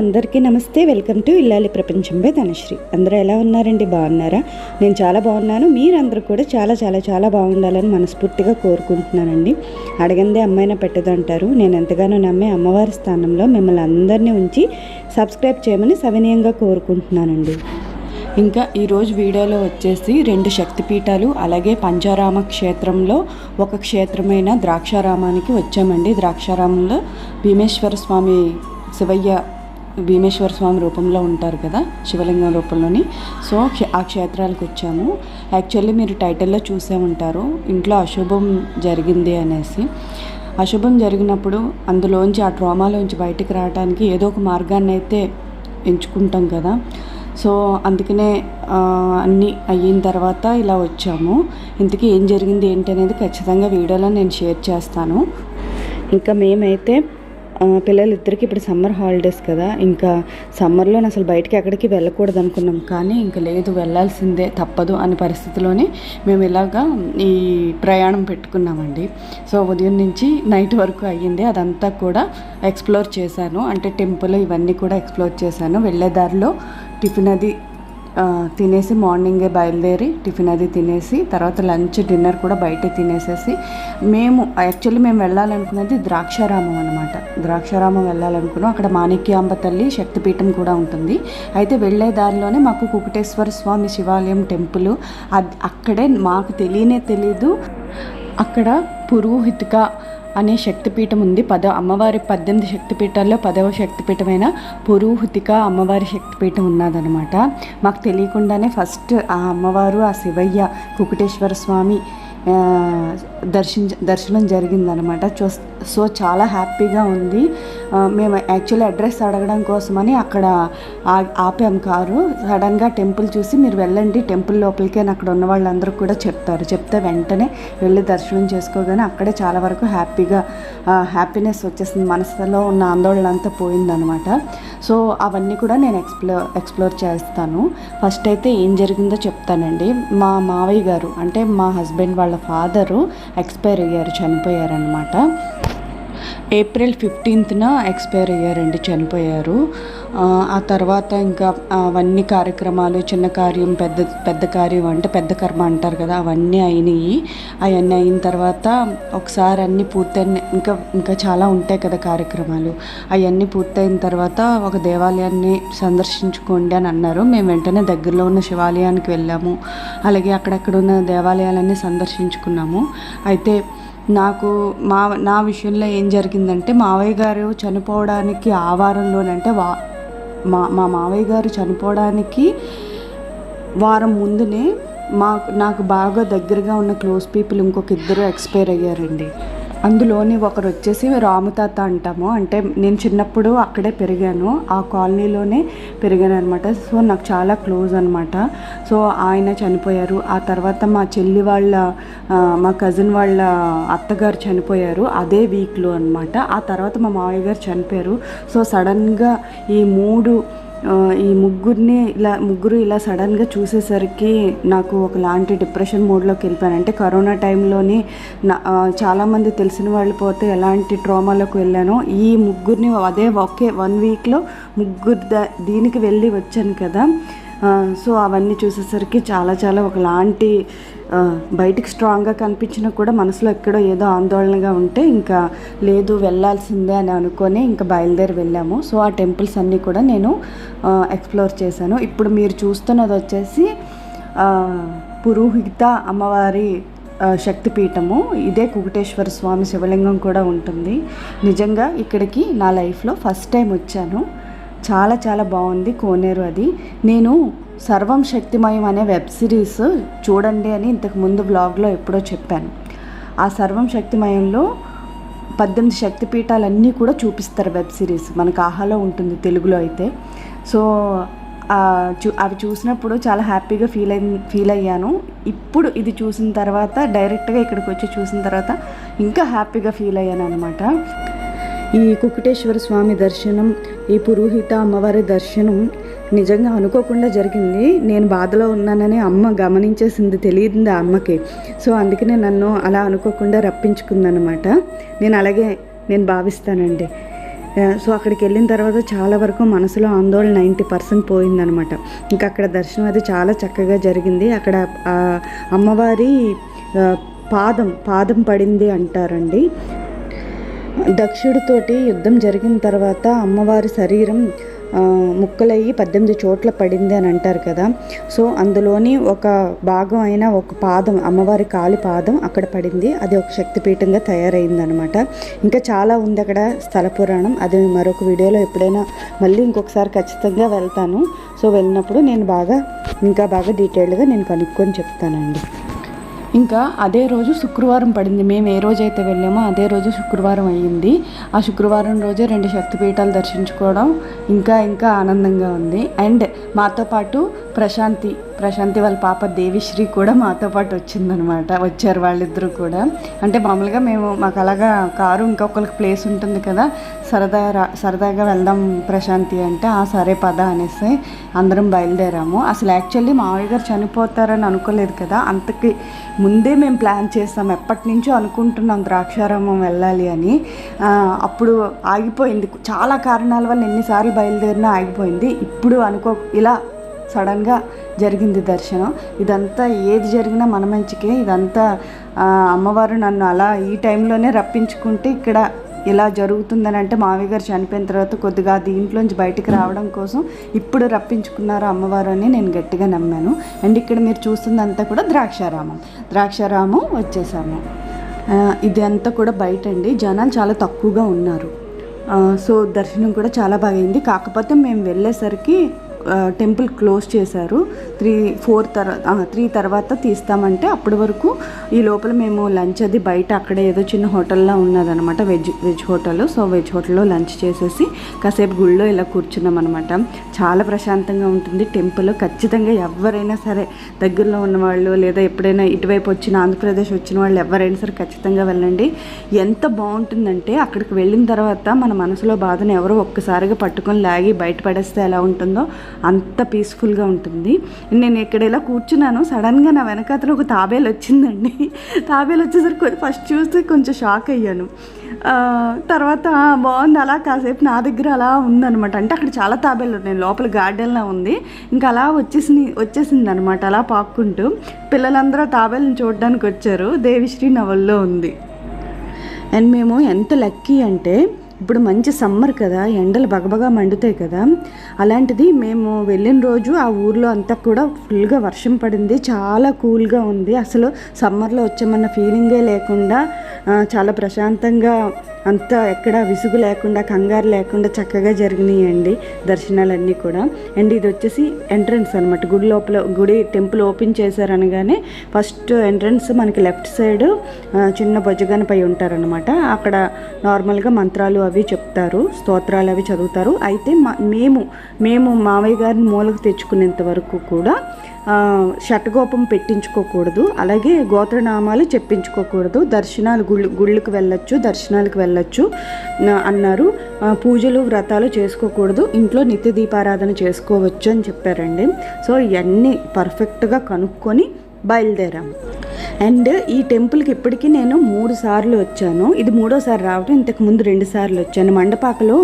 అందరికీ నమస్తే. Welcome to ఇల్లాలి ప్రపంచంపై ధనశ్రీ. అందరూ ఎలా ఉన్నారండి? బాగున్నారా? నేను చాలా బాగున్నాను. మీరందరూ కూడా చాలా చాలా చాలా బాగుండాలని మనస్ఫూర్తిగా కోరుకుంటున్నానండి. అడగందే అమ్మాయిన పెట్టదంటారు. నేను ఎంతగానో నమ్మే అమ్మవారి స్థానంలో మిమ్మల్ని అందరినీ ఉంచి సబ్స్క్రైబ్ చేయమని సవినయంగా కోరుకుంటున్నానండి. ఇంకా ఈరోజు వీడియోలో వచ్చేసి రెండు శక్తిపీఠాలు అలాగే పంచారామ క్షేత్రంలో ఒక క్షేత్రమైన ద్రాక్షారామానికి వచ్చామండి. ద్రాక్షారామంలో భీమేశ్వర స్వామి శివయ్య భీమేశ్వర స్వామి రూపంలో ఉంటారు కదా శివలింగం రూపంలోని. సో ఆ క్షేత్రాలకు వచ్చాము. యాక్చువల్లీ మీరు టైటిల్లో చూసే ఉంటారు ఇంట్లో అశుభం జరిగింది అనేసి. అశుభం జరిగినప్పుడు అందులోంచి ఆ ట్రామాలోంచి బయటికి రావడానికి ఏదో ఒక మార్గాన్ని అయితే ఎంచుకుంటాం కదా. సో అందుకనే అన్నీ అయిన తర్వాత ఇలా వచ్చాము. ఇంతకీ ఏం జరిగింది ఏంటి అనేది ఖచ్చితంగా వీడియోలో నేను షేర్ చేస్తాను. ఇంకా మేమైతే పిల్లలిద్దరికి ఇప్పుడు సమ్మర్ హాలిడేస్ కదా. ఇంకా సమ్మర్లో అసలు బయటికి ఎక్కడికి వెళ్ళకూడదు అనుకున్నాం. కానీ ఇంకా లేదు వెళ్ళాల్సిందే తప్పదు అనే పరిస్థితిలోనే మేము ఇలాగా ఈ ప్రయాణం పెట్టుకున్నామండి. సో ఉదయం నుంచి నైట్ వరకు అయ్యింది. అదంతా కూడా ఎక్స్ప్లోర్ చేశాను. అంటే టెంపుల్ ఇవన్నీ కూడా ఎక్స్ప్లోర్ చేశాను. వెళ్ళే దారిలో టిఫిన్ అది తినేసి మార్నింగే బయలుదేరి టిఫిన్ అది తినేసి తర్వాత లంచ్ డిన్నర్ కూడా బయటే తినేసేసి మేము యాక్చువల్లీ మేము వెళ్ళాలనుకున్నది ద్రాక్షారామం అనమాట ద్రాక్షారామం వెళ్ళాలనుకున్నాం. అక్కడ మాణిక్యాంబ తల్లి శక్తిపీఠం కూడా ఉంటుంది. అయితే వెళ్ళే దారిలోనే మాకు కుకుటేశ్వర స్వామి శివాలయం టెంపుల్. అక్కడే మాకు తెలియనే తెలీదు. అక్కడ పురోహితిక అనే శక్తిపీఠం ఉంది. పద అమ్మవారి పద్దెనిమిది శక్తిపీఠాల్లో పదవ శక్తిపీఠమైన పురోహితిక అమ్మవారి శక్తిపీఠం ఉన్నదనమాట మాకు తెలియకుండానే ఫస్ట్ ఆ అమ్మవారు ఆ శివయ్య కుకుటేశ్వర స్వామి దర్శించ దర్శనం జరిగిందనమాట చూ సో చాలా హ్యాపీగా ఉంది. మేము యాక్చువల్లీ అడ్రస్ అడగడం కోసమని అక్కడ ఆ- ఆపాం కారు. సడన్గా టెంపుల్ చూసి మీరు వెళ్ళండి టెంపుల్ లోపలికే అక్కడ ఉన్న వాళ్ళందరూ కూడా చెప్తారు. చెప్తే వెంటనే వెళ్ళి దర్శనం చేసుకోగానే అక్కడే చాలా వరకు హ్యాపీగా హ్యాపీనెస్ వచ్చేసింది. మనసులో ఉన్న ఆందోళన అంతా పోయిందనమాట. సో అవన్నీ కూడా నేను ఎక్స్ప్లోర్ ఎక్స్ప్లోర్ చేస్తాను. ఫస్ట్ అయితే ఏం జరిగిందో చెప్తానండి. మా మావయ్య గారు అంటే మా హస్బెండ్ వాళ్ళ ఫాదరు ఎక్స్పైర్ అయ్యారు చనిపోయారనమాట. ఏప్రిల్ ఫిఫ్టీన్త్న ఎక్స్పైర్ అయ్యారండి చనిపోయారు. ఆ, తర్వాత ఇంకా అవన్నీ కార్యక్రమాలు చిన్న కార్యం పెద్ద పెద్ద కార్యం అంటే పెద్ద కర్మ అంటారు కదా అవన్నీ అయినాయి. అవన్నీ అయిన తర్వాత ఒకసారి అన్నీ పూర్తయిన ఇంకా ఇంకా చాలా ఉంటాయి కదా కార్యక్రమాలు. అవన్నీ పూర్తయిన తర్వాత ఒక దేవాలయాన్ని సందర్శించుకోండి అని అన్నారు. మేము వెంటనే దగ్గరలో ఉన్న శివాలయానికి వెళ్ళాము. అలాగే అక్కడక్కడ ఉన్న దేవాలయాలన్నీ సందర్శించుకున్నాము. అయితే నాకు మా నా విషయంలో ఏం జరిగిందంటే మావయ్య గారు చనిపోవడానికి ఆ వారంలోనంటే వా మా మా మావయ్య గారు చనిపోవడానికి వారం ముందునే మా నాకు బాగా దగ్గరగా ఉన్న క్లోజ్ పీపుల్ ఇంకొక ఇద్దరు ఎక్స్పైర్ అయ్యారండి. అందులోని ఒకరు వచ్చేసి రాముతాత అంటాము. అంటే నేను చిన్నప్పుడు అక్కడే పెరిగాను. ఆ కాలనీలోనే పెరిగాను అనమాట సో నాకు చాలా క్లోజ్ అనమాట సో ఆయన చనిపోయారు. ఆ తర్వాత మా చెల్లి వాళ్ళ మా కజిన్ వాళ్ళ అత్తగారు చనిపోయారు. అదే వీక్లో అనమాట ఆ తర్వాత మా మావయ్య గారు చనిపోయారు. సో సడన్గా ఈ మూడు ఈ ముగ్గురిని ఇలా ముగ్గురు ఇలా సడన్గా చూసేసరికి నాకు ఒకలాంటి డిప్రెషన్ మోడ్లోకి వెళ్ళిపోయాను. అంటే కరోనా టైంలోని నా చాలామంది తెలిసిన వాళ్ళు పోతే ఎలాంటి ట్రామాలోకి వెళ్ళానో ఈ ముగ్గురిని అదే ఒకే వన్ వీక్లో ముగ్గురు ద దీనికి వెళ్ళి వచ్చాను కదా. సో అవన్నీ చూసేసరికి చాలా చాలా ఒకలాంటి బయటికి స్ట్రాంగ్గా కనిపించినా కూడా మనసులో ఎక్కడో ఏదో ఆందోళనగా ఉంటే ఇంకా లేదు వెళ్ళాల్సిందే అని అనుకొని ఇంకా బయలుదేరి వెళ్ళాము. సో ఆ టెంపుల్స్ అన్నీ కూడా నేను ఎక్స్ప్లోర్ చేశాను. ఇప్పుడు మీరు చూస్తున్నది వచ్చేసి పురోహిత అమ్మవారి శక్తిపీఠము. ఇదే కుకుటేశ్వర స్వామి శివలింగం కూడా ఉంటుంది. నిజంగా ఇక్కడికి నా లైఫ్లో ఫస్ట్ టైం వచ్చాను. చాలా చాలా బాగుంది కోనేరు అది. నేను సర్వం శక్తిమయం అనే వెబ్ సిరీస్ చూడండి అని ఇంతకు ముందు బ్లాగ్లో ఎప్పుడో చెప్పాను. ఆ సర్వం శక్తిమయంలో పద్దెనిమిది శక్తిపీఠాలన్నీ కూడా చూపిస్తారు వెబ్ సిరీస్. మనకు ఆహాలో ఉంటుంది తెలుగులో అయితే. సో చూ అవి చూసినప్పుడు చాలా హ్యాపీగా ఫీల్ అయి ఫీల్ అయ్యాను. ఇప్పుడు ఇది చూసిన తర్వాత డైరెక్ట్గా ఇక్కడికి వచ్చి చూసిన తర్వాత ఇంకా హ్యాపీగా ఫీల్ అయ్యాను అనమాట ఈ కుకుటేశ్వర స్వామి దర్శనం ఈ పురోహిత అమ్మవారి దర్శనం నిజంగా అనుకోకుండా జరిగింది. నేను బాధలో ఉన్నానని అమ్మ గమనించేసింది తెలియదు ఆ అమ్మకి. సో అందుకనే నన్ను అలా అనుకోకుండా రప్పించుకుందనమాట నేను అలాగే నేను భావిస్తానండి. సో అక్కడికి వెళ్ళిన తర్వాత చాలా వరకు మనసులో ఆందోళన నైంటీ పర్సెంట్ పోయిందనమాట ఇంకా అక్కడ దర్శనం అది చాలా చక్కగా జరిగింది. అక్కడ అమ్మవారి పాదం పాదం పడింది అంటారండి. దక్షుడితోటి యుద్ధం జరిగిన తర్వాత అమ్మవారి శరీరం ముక్కలయ్యి పద్దెనిమిది చోట్ల పడింది అని అంటారు కదా. సో అందులోని ఒక భాగం అయిన ఒక పాదం అమ్మవారి కాలి పాదం అక్కడ పడింది. అది ఒక శక్తిపీఠంగా తయారైంది అనమాట ఇంకా చాలా ఉంది అక్కడ స్థల పురాణం. అది మరొక వీడియోలో ఎప్పుడైనా మళ్ళీ ఇంకొకసారి ఖచ్చితంగా వెళ్తాను. సో వెళ్ళినప్పుడు నేను బాగా ఇంకా బాగా డీటెయిల్డ్గా నేను కనుక్కొని చెప్తానండి. ఇంకా అదే రోజు శుక్రవారం పడింది. మేము ఏ రోజైతే వెళ్ళామో అదే రోజు శుక్రవారం అయ్యింది. ఆ శుక్రవారం రోజే రెండు శక్తిపీఠాలు దర్శించుకోవడం ఇంకా ఇంకా ఆనందంగా ఉంది. అండ్ మాతో పాటు ప్రశాంతి ప్రశాంతి వాళ్ళ పాప దేవిశ్రీ కూడా మాతో పాటు వచ్చిందనమాట వచ్చారు వాళ్ళిద్దరూ కూడా. అంటే మామూలుగా మేము మాకు అలాగా కారు ఇంకొకరికి ప్లేస్ ఉంటుంది కదా సరదా రా- సరదాగా వెళ్దాం ప్రశాంతి అంటే ఆ సరే పద అనేసి అందరం బయలుదేరాము. అసలు యాక్చువల్లీ మామయ్య గారు చనిపోతారని అనుకోలేదు కదా అంతకి ముందే మేము ప్లాన్ చేస్తాం ఎప్పటి నుంచో అనుకుంటున్నాం ద్రాక్షారామం వెళ్ళాలి అని. అప్పుడు ఆగిపోయింది. చాలా కారణాల వల్ల ఎన్నిసార్లు బయలుదేరినా ఆగిపోయింది. ఇప్పుడు అనుకో ఇలా సడన్గా జరిగింది దర్శనం. ఇదంతా ఏది జరిగినా మన మంచికే. ఇదంతా అమ్మవారు నన్ను అలా ఈ టైంలోనే రప్పించుకుంటే ఇక్కడ ఇలా జరుగుతుందని అంటే మావి గారు చనిపోయిన తర్వాత కొద్దిగా దీంట్లోంచి బయటకు రావడం కోసం ఇప్పుడు రప్పించుకున్నారు అమ్మవారు అని నేను గట్టిగా నమ్మాను. అండ్ ఇక్కడ మీరు చూస్తుందంతా కూడా ద్రాక్షారామం. ద్రాక్షారామం వచ్చేసాము. ఇది అంతా కూడా బయట అండి. జనాలు చాలా తక్కువగా ఉన్నారు. సో దర్శనం కూడా చాలా బాగైంది కాకపోతే మేము వెళ్ళేసరికి టెంపుల్ క్లోజ్ చేశారు. త్రీ ఫోర్ తర్వాత త్రీ తర్వాత తీస్తామంటే అప్పటి వరకు ఈ లోపల మేము లంచ్ అది బయట అక్కడ ఏదో చిన్న హోటల్లో ఉన్నదనమాట veg veg hotel. So veg హోటల్లో లంచ్ చేసేసి కాసేపు గుళ్ళో ఇలా కూర్చున్నాం అనమాట చాలా ప్రశాంతంగా ఉంటుంది టెంపుల్. ఖచ్చితంగా ఎవరైనా సరే దగ్గరలో ఉన్నవాళ్ళు లేదా ఎప్పుడైనా ఇటువైపు వచ్చిన ఆంధ్రప్రదేశ్ వచ్చిన వాళ్ళు ఎవరైనా సరే ఖచ్చితంగా వెళ్ళండి. ఎంత బాగుంటుందంటే అక్కడికి వెళ్ళిన తర్వాత మన మనసులో బాధను ఎవరో ఒక్కసారిగా పట్టుకొని లాగి బయటపడేస్తే ఎలా ఉంటుందో అంత పీస్ఫుల్గా ఉంటుంది. నేను ఇక్కడ ఇలా కూర్చున్నాను సడన్గా నా వెనకాతలో ఒక తాబేలు వచ్చిందండి. తాబేలు వచ్చేసరికి ఫస్ట్ చూస్తే కొంచెం షాక్ అయ్యాను. తర్వాత బాగుంది అలా కాసేపు నా దగ్గర అలా ఉందన్నమాట. అంటే అక్కడ చాలా తాబేలు ఉన్నాయి లోపల గార్డెన్లో ఉంది. ఇంకా అలా వచ్చేసి వచ్చేసింది అనమాట అలా పాక్కుంటూ. పిల్లలందరూ తాబేలను చూడడానికి వచ్చారు దేవిశ్రీ నవల్లో ఉంది. అండ్ మేము ఎంత లక్కీ అంటే ఇప్పుడు మంచి సమ్మర్ కదా ఎండలు బగబగా మండుతాయి కదా. అలాంటిది మేము వెళ్ళిన రోజు ఆ ఊర్లో అంతా కూడా ఫుల్గా వర్షం పడింది చాలా కూల్గా ఉంది. అసలు సమ్మర్లో వచ్చామన్న ఫీలింగే లేకుండా చాలా ప్రశాంతంగా అంతా ఎక్కడ విసుగు లేకుండా కంగారు లేకుండా చక్కగా జరిగినాయండి దర్శనాలన్నీ కూడా. అండ్ ఇది వచ్చేసి ఎంట్రన్స్ అనమాట గుడి లోపల గుడి టెంపుల్ ఓపెన్ చేశారనగానే ఫస్ట్ ఎంట్రన్స్ మనకి లెఫ్ట్ సైడ్ చిన్న బొజ్జగనపై ఉంటారనమాట. అక్కడ నార్మల్గా మంత్రాలు అవి చెప్తారు స్తోత్రాలు అవి చదువుతారు. అయితే మా మేము మేము మావయ్య గారిని మూలకు తెచ్చుకునేంత వరకు కూడా షటగోపం పెట్టించుకోకూడదు అలాగే గోత్రనామాలు చెప్పించుకోకూడదు దర్శనాలు గుళ్ళు గుళ్ళకు వెళ్ళొచ్చు దర్శనాలకు వెళ్ళొచ్చు అన్నారు. పూజలు వ్రతాలు చేసుకోకూడదు ఇంట్లో నిత్య దీపారాధన చేసుకోవచ్చు అని చెప్పారండి. సో ఇవన్నీ పర్ఫెక్ట్గా కనుక్కొని బయలుదేరాము అండ్ ఈ టెంపుల్కి ఇప్పటికీ నేను మూడు సార్లు వచ్చాను. ఇది మూడోసారి రావడం ఇంతకు ముందు రెండు సార్లు వచ్చాను. మండపాకలో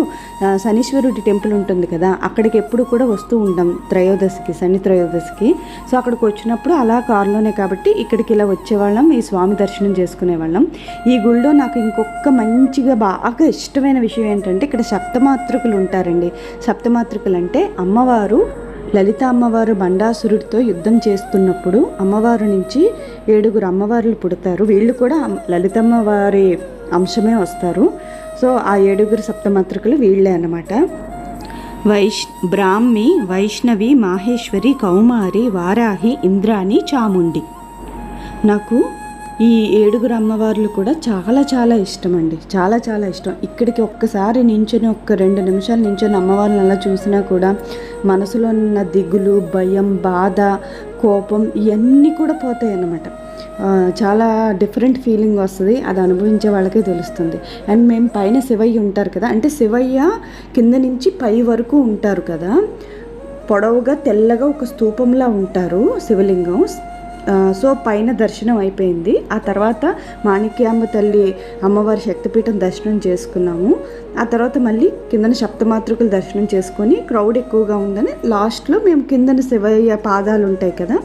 శనీశ్వరుడి టెంపుల్ ఉంటుంది కదా అక్కడికి ఎప్పుడు కూడా వస్తూ ఉంటాం త్రయోదశికి శని త్రయోదశికి. సో అక్కడికి వచ్చినప్పుడు అలా కారులోనే కాబట్టి ఇక్కడికి ఇలా వచ్చేవాళ్ళం ఈ స్వామి దర్శనం చేసుకునేవాళ్ళం. ఈ గుళ్ళో నాకు ఇంకొక మంచిగా బాగా ఇష్టమైన విషయం ఏంటంటే ఇక్కడ సప్తమాతృకులు ఉంటారండి. సప్తమాతృకులు అంటే అమ్మవారు లలిత అమ్మవారు బండాసురుడితో యుద్ధం చేస్తున్నప్పుడు అమ్మవారు నుంచి ఏడుగురు అమ్మవార్లు పుడతారు. వీళ్ళు కూడా లలితమ్మవారి అంశమే వస్తారు. సో ఆ ఏడుగురు సప్తమాత్రికలు వీళ్ళే అన్నమాట. వైష్ బ్రాహ్మి వైష్ణవి మాహేశ్వరి కౌమారి వారాహి ఇంద్రాణి చాముండి. నాకు ఈ ఏడుగురు అమ్మవార్లు కూడా చాలా చాలా ఇష్టం అండి చాలా చాలా ఇష్టం. ఇక్కడికి ఒక్కసారి నించొని ఒక్క రెండు నిమిషాలు నించొని అమ్మవారిని అలా చూసినా కూడా మనసులో ఉన్న దిగులు భయం బాధ కోపం ఇవన్నీ కూడా పోతాయి అన్నమాట చాలా డిఫరెంట్ ఫీలింగ్ వస్తుంది. అది అనుభవించే వాళ్ళకే తెలుస్తుంది. అండ్ మేము పైన శివయ్య ఉంటారు కదా అంటే శివయ్య కింద నుంచి పై వరకు ఉంటారు కదా పొడవుగా తెల్లగా ఒక స్తూపంలా ఉంటారు శివలింగం. సో పైన దర్శనం అయిపోయింది. ఆ తర్వాత మాణిక్యాంబ తల్లి అమ్మవారి శక్తిపీఠం దర్శనం చేసుకున్నాము. ఆ తర్వాత మళ్ళీ కిందన సప్తమాతృకులు దర్శనం చేసుకొని క్రౌడ్ ఎక్కువగా ఉందని లాస్ట్లో మేము కిందన శివయ్య పాదాలు ఉంటాయి కదా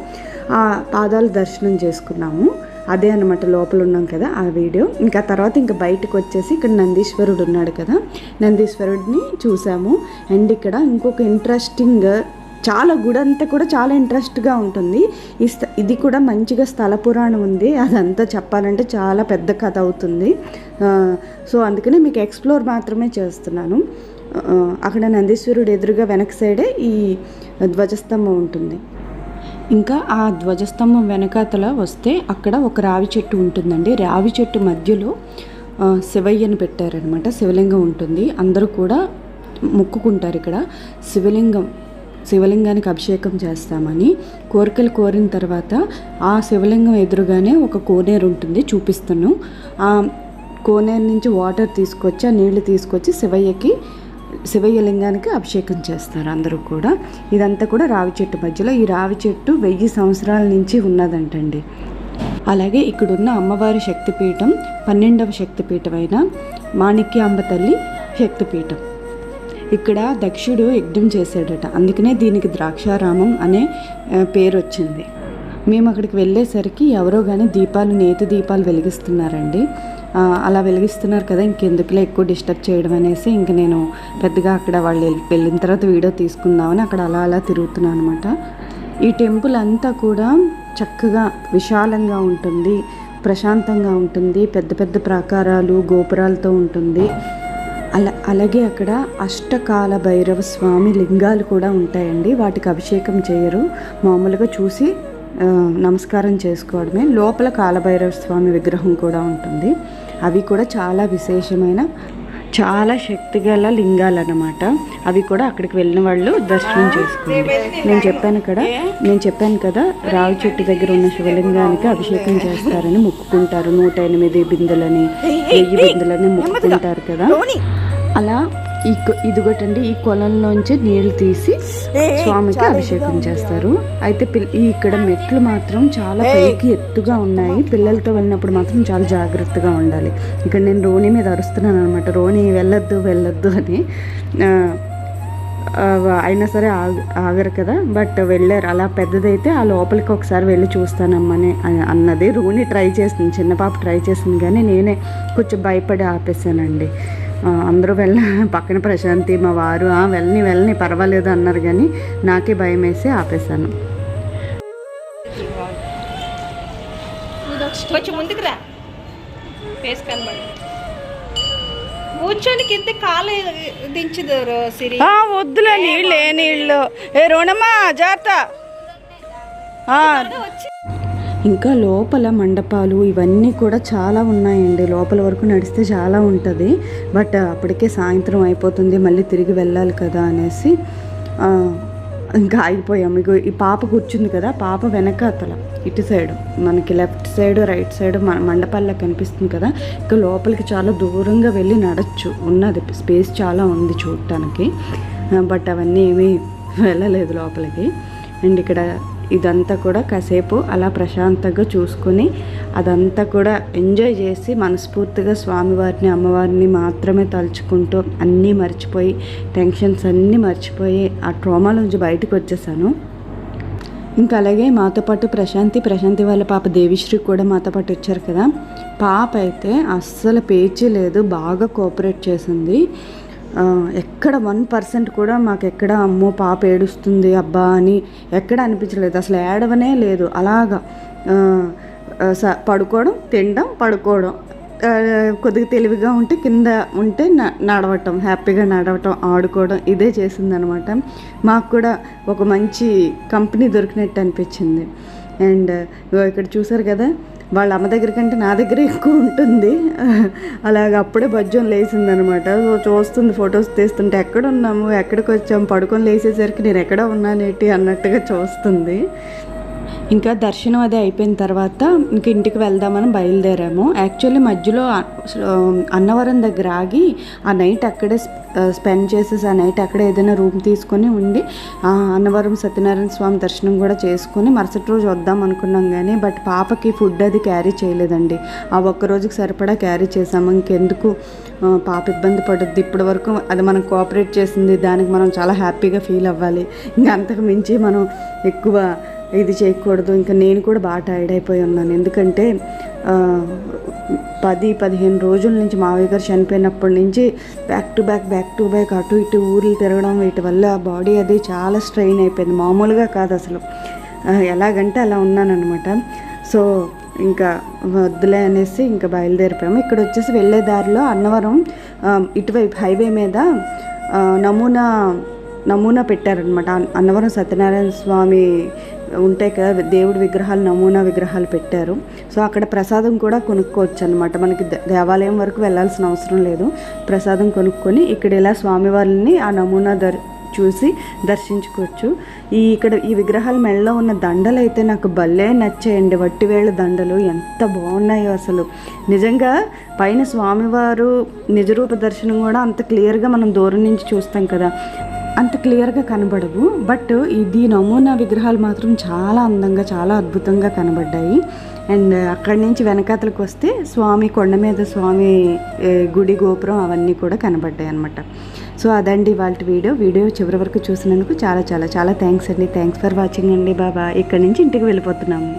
ఆ పాదాలు దర్శనం చేసుకున్నాము. అదే అనమాట లోపల ఉన్నాం కదా ఆ వీడియో. ఇంకా తర్వాత ఇంకా బయటకు వచ్చేసి ఇక్కడ నందీశ్వరుడు ఉన్నాడు కదా నందీశ్వరుడిని చూసాము. అండ్ ఇక్కడ ఇంకొక ఇంట్రెస్టింగ్ చాలా గుడి అంతా కూడా చాలా ఇంట్రెస్ట్గా ఉంటుంది. ఈ స్థ ఇది కూడా మంచిగా స్థల పురాణం ఉంది. అదంతా చెప్పాలంటే చాలా పెద్ద కథ అవుతుంది. సో అందుకనే మీకు ఎక్స్ప్లోర్ మాత్రమే చేస్తున్నాను. అక్కడ నందీశ్వరుడు ఎదురుగా వెనక సైడే ఈ ధ్వజస్తంభం ఉంటుంది. ఇంకా ఆ ధ్వజస్తంభం వెనకాతల వస్తే అక్కడ ఒక రావి చెట్టు ఉంటుందండి. రావి చెట్టు మధ్యలో శివయ్యను శివయ్యని పెట్టారనమాట. శివలింగం ఉంటుంది. అందరూ కూడా మొక్కుకుంటారు ఇక్కడ. శివలింగం శివలింగానికి అభిషేకం చేస్తామని కోరికలు కోరిన తర్వాత ఆ శివలింగం ఎదురుగానే ఒక కోనేరు ఉంటుంది చూపిస్తాను. ఆ కోనేరు నుంచి వాటర్ తీసుకొచ్చి ఆ నీళ్ళు తీసుకొచ్చి శివయ్యకి శివయ్య లింగానికి అభిషేకం చేస్తారు అందరూ కూడా. ఇదంతా కూడా రావి చెట్టు మధ్యలో. ఈ రావి చెట్టు వెయ్యి సంవత్సరాల నుంచి ఉన్నదంటండి. అలాగే ఇక్కడున్న అమ్మవారి శక్తిపీఠం పన్నెండవ శక్తిపీఠం అయిన మాణిక్యాంబ తల్లి శక్తిపీఠం. ఇక్కడ దక్షుడు యజ్ఞం చేశాడట. అందుకనే దీనికి ద్రాక్షారామం అనే పేరు వచ్చింది మేము అక్కడికి వెళ్ళేసరికి ఎవరో కానీ దీపాలు నేతి దీపాలు వెలిగిస్తున్నారండి. అలా వెలిగిస్తున్నారు కదా ఇంకెందుకులే ఎక్కువ డిస్టర్బ్ చేయడం అనేసి ఇంక నేను పెద్దగా అక్కడ వాళ్ళు వెళ్ళిన తర్వాత వీడియో తీసుకుందామని అక్కడ అలా అలా తిరుగుతున్నాను అనమాట ఈ టెంపుల్ అంతా కూడా చక్కగా విశాలంగా ఉంటుంది ప్రశాంతంగా ఉంటుంది పెద్ద పెద్ద ప్రాకారాలు గోపురాలతో ఉంటుంది. అలా అలాగే అక్కడ అష్టకాల భైరవ స్వామి లింగాలు కూడా ఉంటాయండి. వాటికి అభిషేకం చేయరు. మామూలుగా చూసి నమస్కారం చేసుకోవడమే. లోపల కాలభైరవ స్వామి విగ్రహం కూడా ఉంటుంది. అవి కూడా చాలా విశేషమైన చాలా శక్తిగల లింగాలు అన్నమాట అవి కూడా అక్కడికి వెళ్ళిన వాళ్ళు దర్శనం చేసుకోండి నేను చెప్పాను కదా నేను చెప్పాను కదా రావి చెట్టు దగ్గర ఉన్న శివలింగానికి అభిషేకం చేస్తారని మొక్కుకుంటారు. నూట ఎనిమిది బిందెలని వెయ్యి బిందెలని మొక్కుకుంటారు కదా. అలా ఈ ఇదిగోటండి ఈ కొలంలోంచి నీళ్ళు తీసి స్వామికి అభిషేకం చేస్తారు. అయితే ఈ ఇక్కడ మెట్లు మాత్రం చాలా పైకి ఎత్తుగా ఉన్నాయి. పిల్లలతో వెళ్ళినప్పుడు మాత్రం చాలా జాగ్రత్తగా ఉండాలి. ఇక్కడ నేను రోణి మీద అరుస్తున్నాను అనమాట రోణి వెళ్ళొద్దు వెళ్ళొద్దు అని. అయినా సరే ఆగ ఆగరు కదా. బట్ వెళ్ళారు. అలా పెద్దదైతే ఆ లోపలికి ఒకసారి వెళ్ళి చూస్తానమ్మని అన్నది. రూని ట్రై చేసింది చిన్న పాప ట్రై చేసింది కానీ నేనే కొంచెం భయపడి ఆపేసానండి అందరూ వెళ్ళ పక్కన ప్రశాంతి మా వారు "ఆ, వెళ్ళని వెళ్ళని పర్వాలేదు అన్నారు కానీ నాకే భయం వేసి ఆపేశాను. కొంచెం ముందుకు రా. ఫేస్ కనబడి. కూర్చొని కింద కాలు దించదు సిరి. వద్దులే నీళ్ళు ఏ నీళ్ళు. ఏ రోణమ్మా జాగ్రత్త. వచ్చి. ఇంకా లోపల మండపాలు ఇవన్నీ కూడా చాలా ఉన్నాయండి. లోపల వరకు నడిస్తే చాలా ఉంటుంది. బట్ అప్పటికే సాయంత్రం అయిపోతుంది. మళ్ళీ తిరిగి వెళ్ళాలి కదా అనేసి ఇంకా ఆగిపోయాము. ఇగో ఈ పాప కూర్చుంది కదా పాప వెనకాతల ఇటు సైడ్ మనకి లెఫ్ట్ సైడ్ రైట్ సైడ్ మన మండపాల్లో కనిపిస్తుంది కదా. ఇంకా లోపలికి చాలా దూరంగా వెళ్ళి నడచ్చు. ఉన్నది స్పేస్ చాలా ఉంది చూడటానికి బట్ అవన్నీ ఏమీ వెళ్ళలేదు లోపలికి. అండ్ ఇక్కడ ఇదంతా కూడా కాసేపు అలా ప్రశాంతంగా చూసుకొని అదంతా కూడా ఎంజాయ్ చేసి మనస్ఫూర్తిగా స్వామివారిని అమ్మవారిని మాత్రమే తలుచుకుంటూ అన్నీ మర్చిపోయి టెన్షన్స్ అన్నీ మర్చిపోయి ఆ ట్రోమా నుంచి బయటకు వచ్చేసాను. ఇంకా అలాగే మాతో పాటు ప్రశాంతి ప్రశాంతి వాళ్ళ పాప దేవిశ్రీ కూడా మాతో పాటు వచ్చారు కదా. పాప అయితే అస్సలు పేచీ లేదు బాగా కోఆపరేట్ చేసింది. ఎక్కడ వన్ పర్సెంట్ కూడా మాకు ఎక్కడ అమ్మో పాప ఏడుస్తుంది అబ్బా అని ఎక్కడ అనిపించలేదు. అసలు ఏడవనే లేదు. అలాగా స- పడుకోవడం తినడం పడుకోవడం. కొద్దిగా తెలివిగా ఉంటే కింద ఉంటే నడవటం హ్యాపీగా నడవటం ఆడుకోవడం ఇదే చేసిందనమాట. మాకు కూడా ఒక మంచి కంపెనీ దొరికినట్టు అనిపించింది. అండ్ ఇక్కడ చూసారు కదా వాళ్ళ అమ్మ దగ్గర కంటే నా దగ్గర ఎక్కువ ఉంటుంది. అలాగ అప్పుడే భజ్యం లేచిందనమాట. సో చూస్తుంది ఫొటోస్ తీస్తుంటే ఎక్కడ ఉన్నాము ఎక్కడికి వచ్చాము పడుకొని లేచేసరికి నేను ఎక్కడ ఉన్నానేటి అన్నట్టుగా చూస్తుంది. ఇంకా దర్శనం అది అయిపోయిన తర్వాత ఇంక ఇంటికి వెళ్దామని బయలుదేరాము. యాక్చువల్లీ మధ్యలో అన్నవరం దగ్గర ఆగి ఆ నైట్ అక్కడే స్పెండ్ చేసేసి ఆ నైట్ అక్కడే ఏదైనా రూమ్ తీసుకొని ఉండి ఆ అన్నవరం సత్యనారాయణ స్వామి దర్శనం కూడా చేసుకొని మరుసటి రోజు వద్దాం అనుకున్నాం కానీ బట్ పాపకి ఫుడ్ అది క్యారీ చేయలేదండి. ఆ ఒక్క రోజుకి సరిపడా క్యారీ చేసాము. ఇంకెందుకు పాప ఇబ్బంది పడుద్ది. ఇప్పటి వరకు అది మనం కోఆపరేట్ చేసింది దానికి మనం చాలా హ్యాపీగా ఫీల్ అవ్వాలి. ఇంకా అంతకు మించి మనం ఎక్కువ ఇది చేయకూడదు. ఇంకా నేను కూడా బాగా టైర్డ్ అయిపోయి ఉన్నాను. ఎందుకంటే పది పదిహేను రోజుల నుంచి మావయ్య గారు చనిపోయినప్పటి నుంచి back to back back to back అటు ఇటు ఊర్లు తిరగడం వీటి వల్ల బాడీ అది చాలా స్ట్రెయిన్ అయిపోయింది. మామూలుగా కాదు అసలు. ఎలాగంటే అలా ఉన్నానన్నమాట. సో ఇంకా వద్దులే అనేసి ఇంకా బయలుదేరిపోయాము. ఇక్కడ వచ్చేసి వెళ్ళే దారిలో అన్నవరం ఇటువైపు హైవే మీద నమూనా నమూనా పెట్టారనమాట అన్నవరం సత్యనారాయణ స్వామి ఉంటాయి కదా దేవుడి విగ్రహాలు నమూనా విగ్రహాలు పెట్టారు. సో అక్కడ ప్రసాదం కూడా కొనుక్కోవచ్చు అనమాట మనకి దే- దేవాలయం వరకు వెళ్ళాల్సిన అవసరం లేదు. ప్రసాదం కొనుక్కొని ఇక్కడ ఇలా స్వామివారిని ఆ నమూనా దర్ చూసి దర్శించుకోవచ్చు. ఈ ఇక్కడ ఈ విగ్రహాల మెడలో ఉన్న దండలు అయితే నాకు భలే నచ్చాయండి. వట్టివేళ్ళ దండలు ఎంత బాగున్నాయో అసలు. నిజంగా పైన స్వామివారు నిజరూప దర్శనం కూడా అంత క్లియర్గా మనం దూరం నుంచి చూస్తాం కదా. అంత క్లియర్గా కనబడవు బట్ ఇది నమూనా విగ్రహాలు మాత్రం చాలా అందంగా చాలా అద్భుతంగా కనబడ్డాయి. అండ్ అక్కడి నుంచి వెనకాతలకు వస్తే స్వామి కొండ మీద స్వామి గుడి గోపురం అవన్నీ కూడా కనబడ్డాయి అనమాట సో అదండి వాళ్ళ వీడియో. వీడియో చివరి వరకు చూసినందుకు చాలా చాలా చాలా థ్యాంక్స్ అండి. థ్యాంక్స్ ఫర్ వాచింగ్ అండి బాబా. ఇక్కడి నుంచి ఇంటికి వెళ్ళిపోతున్నాము.